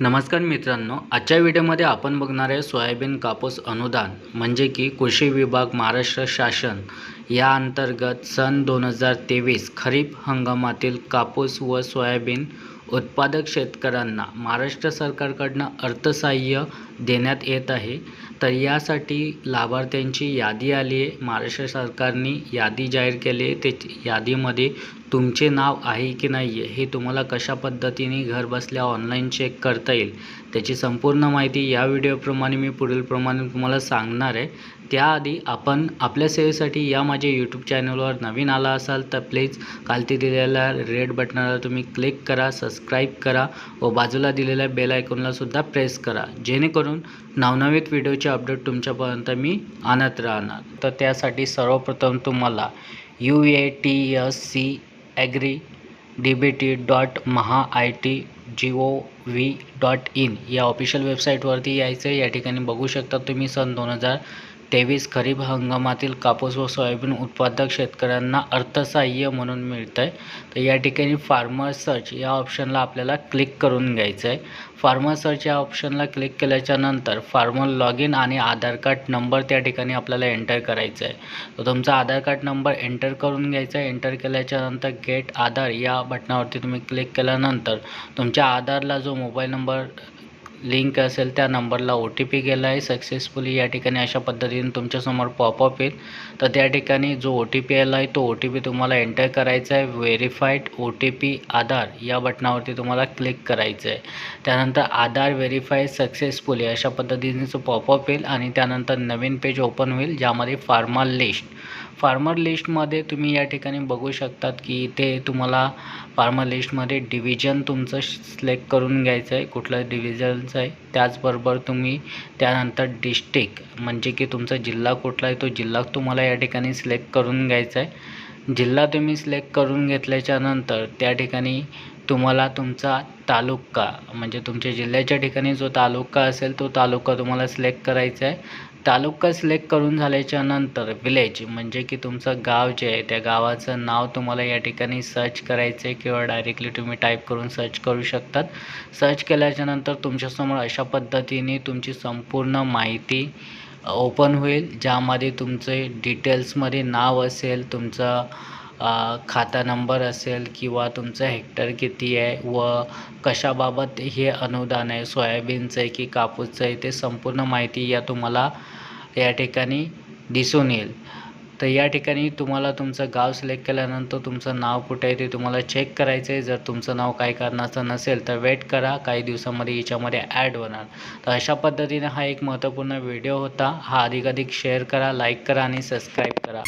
नमस्कार मित्रांनो आजच्या व्हिडिओमध्ये आपण बघणार आहे सोयाबीन कापूस अनुदान म्हणजे की कृषी विभाग महाराष्ट्र शासन. या अंतर्गत सन दोन हजार तेवीस खरीप हंगामातील कापूस व सोयाबीन उत्पादक शेतकऱ्यांना महाराष्ट्र सरकारकडनं अर्थसहाय्य देण्यात येत आहे. तर यासाठी लाभार्थ्यांची यादी आली आहे. महाराष्ट्र सरकारने यादी जाहीर केली आहे. ते यादीमध्ये तुमचे नाव आहे की नाही आहे हे तुम्हाला कशा पद्धतीने घरबसल्या ऑनलाईन चेक करता येईल त्याची संपूर्ण माहिती या व्हिडिओप्रमाणे मी पुढीलप्रमाणे तुम्हाला सांगणार आहे. त्याआधी आपण आपल्या सेवेसाठी या माझ्या यूट्यूब चॅनलवर नवीन आला असाल तर प्लीज खालती दिलेल्या रेड बटनाला तुम्ही क्लिक करा सबस्क्राईब करा व बाजूला दिलेल्या बेल आयकॉनलासुद्धा प्रेस करा. जेणेकरून नवनवीन व्हिडिओचे अपडेट तुमच्यापर्यंत मी आणत राहणार. तर त्यासाठी सर्वप्रथम तुम्हाला U A T S C agri D B T dot Maha I T G O V dot in या ऑफिशियल वेबसाईटवरती यायचं या ठिकाणी बघू शकता तुम्ही सन दोन हजार तेवीस खरीप हंगामातील कापूस व सोयाबीन उत्पादक शेतकऱ्यांना अर्थसहाय्य म्हणून मिळतं आहे तर या ठिकाणी फार्मर सर्च या ऑप्शनला आपल्याला क्लिक करून घ्यायचं आहे फार्मर सर्च या ऑप्शनला क्लिक केल्याच्यानंतर फार्मर लॉग इन आणि आधार कार्ड नंबर त्या ठिकाणी आपल्याला एंटर करायचा आहे तर तुमचा आधार कार्ड नंबर एंटर करून घ्यायचा आहे एंटर केल्याच्यानंतर गेट आधार या बटनावरती तुम्ही क्लिक केल्यानंतर तुमच्या आधारला जो मोबाईल नंबर लिंक असेल त्या नंबरला ओ टी पी गेला आहे सक्सेसफुली या ठिकाणी अशा पद्धतीने तुमच्यासमोर पॉपअप येईल. तर त्या ठिकाणी जो ओ टी पी आला आहे तो ओ टी पी तुम्हाला एंटर करायचा आहे. Verified O T P Aadhaar या बटनावरती तुम्हाला क्लिक करायचं आहे. त्यानंतर आधार व्हेरीफाय सक्सेसफुली अशा पद्धतीने पॉपअप येईल आणि त्यानंतर नवीन पेज ओपन होईल ज्यामध्ये फार्मर लिस्ट फार्मर लिस्टमध्ये तुम्ही या ठिकाणी बघू शकतात की इथे तुम्हाला फार्मा लिस्टमध्ये डिव्हिजन तुमचं सिलेक्ट करून घ्यायचं आहे कुठलं डिव्हिजनचं आहे त्याचबरोबर तुम्ही त्यानंतर डिस्ट्रिक्ट म्हणजे की तुमचा जिल्हा कुठला आहे तो जिल्हा तुम्हाला या ठिकाणी सिलेक्ट करून घ्यायचा आहे जिल्हा तुम्ही सिलेक्ट करून घेतल्याच्या नंतर त्या ठिकाणी तुम्हाला तुमचा तालुका म्हणजे तुमच्या जिल्ह्याच्या ठिकाणी जो तालुका असेल तो तालुका तुम्हाला सिलेक्ट करायचा आहे तालुका सिलेक्ट करून झाल्याच्यानंतर विलेज म्हणजे की तुमचं गाव जे आहे त्या गावाचं नाव तुम्हाला या ठिकाणी सर्च करायचं आहे किंवा डायरेक्टली तुम्ही टाईप करून सर्च करू शकतात. सर्च केल्याच्यानंतर तुमच्यासमोर अशा पद्धतीने तुमची संपूर्ण माहिती ओपन होईल ज्यामध्ये तुमचे डिटेल्समध्ये नाव असेल तुमचं खाता नंबर असेल किंवा तुमचं हेक्टर किती आहे व कशाबाबत हे अनुदान आहे सोयाबीनचं आहे की कापूसचं आहे ते संपूर्ण माहिती या तुम्हाला या ठिकाणी दिसून येईल. तर या ठिकाणी तुम्हाला तुमचं गाव सिलेक्ट केल्यानंतर तुमचं नाव कुठे आहे ते तुम्हाला चेक करायचं आहे जर तुमचं नाव काही कारणाचं नसेल तर वेट करा. काही दिवसामध्ये याच्यामध्ये ॲड होणार. तर अशा पद्धतीने हा एक महत्त्वपूर्ण व्हिडिओ होता. हा अधिकाधिक शेअर करा लाईक करा आणि सबस्क्राईब करा.